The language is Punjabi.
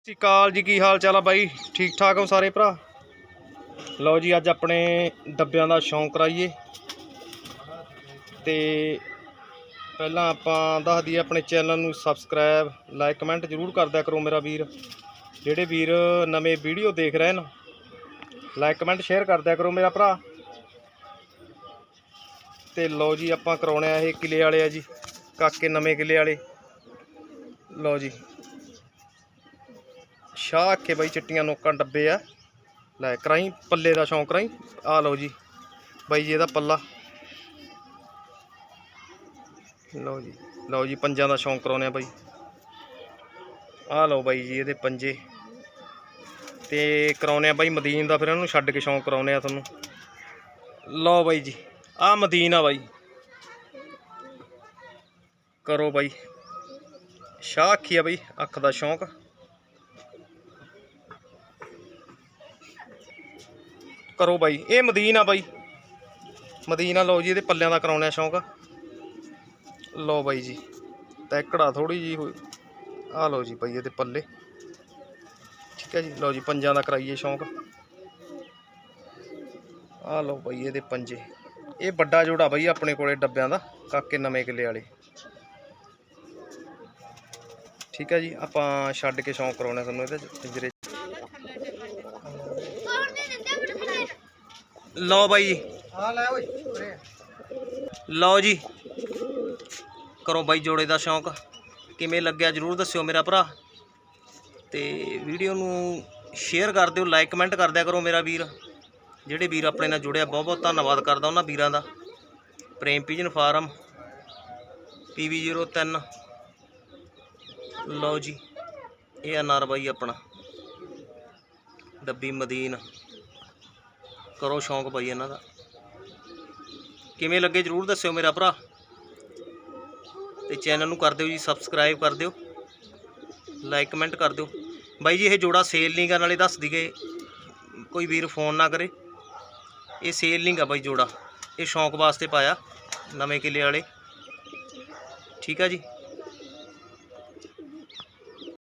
ਸਤਿ ਸ਼੍ਰੀ ਅਕਾਲ ਜੀ, ਕੀ ਹਾਲ ਚਾਲ ਆ ਬਾਈ? ਠੀਕ ਠਾਕ ਹੋ ਸਾਰੇ ਭਰਾ? ਲਓ ਜੀ, ਅੱਜ ਆਪਣੇ ਡੱਬਿਆਂ ਦਾ ਸ਼ੌਂਕ ਕਰਾਈਏ। ਤੇ ਪਹਿਲਾਂ ਆਪਾਂ ਦੱਸ ਦਈਏ ਆਪਣੇ ਚੈਨਲ ਨੂੰ ਸਬਸਕ੍ਰਾਈਬ, ਲਾਈਕ, ਕਮੈਂਟ ਜਰੂਰ ਕਰਦਿਆ ਕਰੋ ਮੇਰਾ ਵੀਰ। ਜਿਹੜੇ ਵੀਰ ਨਵੇਂ ਵੀਡੀਓ ਦੇਖ ਰਹੇ ਨੇ ਲਾਈਕ, ਕਮੈਂਟ, ਸ਼ੇਅਰ ਕਰਦਿਆ ਕਰੋ ਮੇਰਾ ਭਰਾ। ਤੇ ਲਓ ਜੀ, ਆਪਾਂ ਕਰਾਉਣੇ ਆ ਇਹ ਕਿਲੇ ਵਾਲੇ ਆ ਜੀ, ਕਾਕੇ ਨਵੇਂ ਕਿਲੇ ਵਾਲੇ। ਲਓ ਜੀ ਸ਼ਾਹ ਕੇ ਬਾਈ ਚਿੱਟੀਆਂ ਨੋਕਾਂ ਡੱਬੇ ਆ। ਲੈ, ਕਰਾਈ ਪੱਲੇ ਦਾ ਸ਼ੌਂਕ, ਕਰਾਈ। ਆ ਲਓ ਜੀ, ਬਾਈ ਜੀ ਇਹਦਾ ਪੱਲਾ। ਲਓ ਜੀ ਲਓ ਜੀ, ਪੰਜਾਂ ਦਾ ਸ਼ੌਂਕ ਕਰਾਉਨੇ ਆ ਬਾਈ। ਆ ਲਓ ਬਾਈ ਜੀ ਇਹਦੇ ਪੰਜੇ। ਤੇ ਕਰਾਉਨੇ ਆ ਬਾਈ ਮਦੀਨ ਦਾ, ਫਿਰ ਇਹਨੂੰ ਛੱਡ ਕੇ ਸ਼ੌਂਕ ਕਰਾਉਨੇ ਆ ਤੁਹਾਨੂੰ। ਲਓ ਬਾਈ ਜੀ ਆ ਮਦੀਨ ਆ ਬਾਈ। ਕਰੋ ਬਾਈ। ਸ਼ਾਹ ਅੱਖੀ ਆ ਬਾਈ, ਅੱਖ ਦਾ ਸ਼ੌਂਕ। ਕਰੋ ਬਾਈ। ਇਹ ਮਦੀਨ ਆ ਬਾਈ। ਮਦੀਨ ਆ, ਲਓ ਜੀ, ਇਹਦੇ ਪੱਲਿਆਂ ਦਾ ਕਰਾਉਣਾ ਸ਼ੌਂਕ। ਲਓ ਬਾਈ ਜੀ, ਤੈਕੜਾ ਥੋੜੀ ਜੀ ਹੋਈ। ਆ ਲਓ ਜੀ ਬਾਈ ਇਹਦੇ ਪੱਲੇ। ਠੀਕ ਹੈ ਜੀ, ਲਓ ਜੀ, ਪੰਜਾਂ ਦਾ ਕਰਾਈਏ ਸ਼ੌਂਕ। ਆ ਲਓ ਬਾਈ ਇਹਦੇ ਪੰਜੇ। ਇਹ ਵੱਡਾ ਜੋੜਾ ਬਾਈ ਆਪਣੇ ਕੋਲੇ ਡੱਬਿਆਂ ਦਾ, ਕਾਕੇ ਨਵੇਂ ਕਿਲੇ ਵਾਲੇ। ਠੀਕ ਹੈ ਜੀ, ਆਪਾਂ ਛੱਡ ਕੇ ਸ਼ੌਂਕ ਕਰਾਉਣਾ ਸਾਨੂੰ ਇਹਦੇ ਪਿੰਜਰੇ ਲਓ ਬਾਈ ਜੀ। ਆ ਲੈ ਓਏ। ਲਓ ਜੀ। ਕਰੋ ਬਾਈ ਜੋੜੇ ਦਾ ਸ਼ੌਂਕ। ਕਿਵੇਂ ਲੱਗਿਆ ਜਰੂਰ ਦੱਸਿਓ ਮੇਰਾ ਭਰਾ। ਤੇ ਵੀਡੀਓ ਨੂੰ ਸ਼ੇਅਰ ਕਰ ਦਿਓ ਲਾਈਕ ਕਮੈਂਟ ਕਰ ਦਿਆ ਕਰੋ ਮੇਰਾ ਵੀਰ। ਜਿਹੜੇ ਵੀਰ ਆਪਣੇ ਨਾਲ ਜੁੜਿਆ ਬਹੁਤ ਬਹੁਤ ਧੰਨਵਾਦ ਕਰਦਾ ਉਹਨਾਂ ਵੀਰਾਂ ਦਾ। ਪ੍ਰੇਮ ਪਿਜਨ ਫਾਰਮ PV03 ਲਓ ਜੀ ਇਹ ਅਨਾਰ ਬਾਈ ਆਪਣਾ। ਡੱਬੀ ਮਦੀਨ। ਕਰੋ ਸ਼ੌਂਕ ਬਾਈ ਇਹਨਾਂ ਦਾ। ਕਿਵੇਂ ਲੱਗੇ ਜਰੂਰ ਦੱਸਿਓ ਮੇਰਾ ਭਰਾ। ਤੇ ਚੈਨਲ ਨੂੰ ਕਰ ਦਿਓ ਜੀ ਸਬਸਕ੍ਰਾਈਬ ਕਰ ਦਿਓ। ਲਾਈਕ ਕਮੈਂਟ ਕਰ ਦਿਓ। ਬਾਈ ਜੀ, ਇਹ ਜੋੜਾ ਸੇਲ ਨਹੀਂ ਕਰਨ ਵਾਲੇ ਦੱਸ ਦੀਗੇ ਕੋਈ ਵੀਰ ਫੋਨ ਨਾ ਕਰੇ। ਇਹ ਸੇਲ ਨਹੀਂ ਗਾ ਬਾਈ ਜੋੜਾ। ਇਹ ਸ਼ੌਂਕ ਵਾਸਤੇ ਪਾਇਆ ਨਵੇਂ ਕਿਲੇ ਵਾਲੇ। ਠੀਕ ਆ ਜੀ।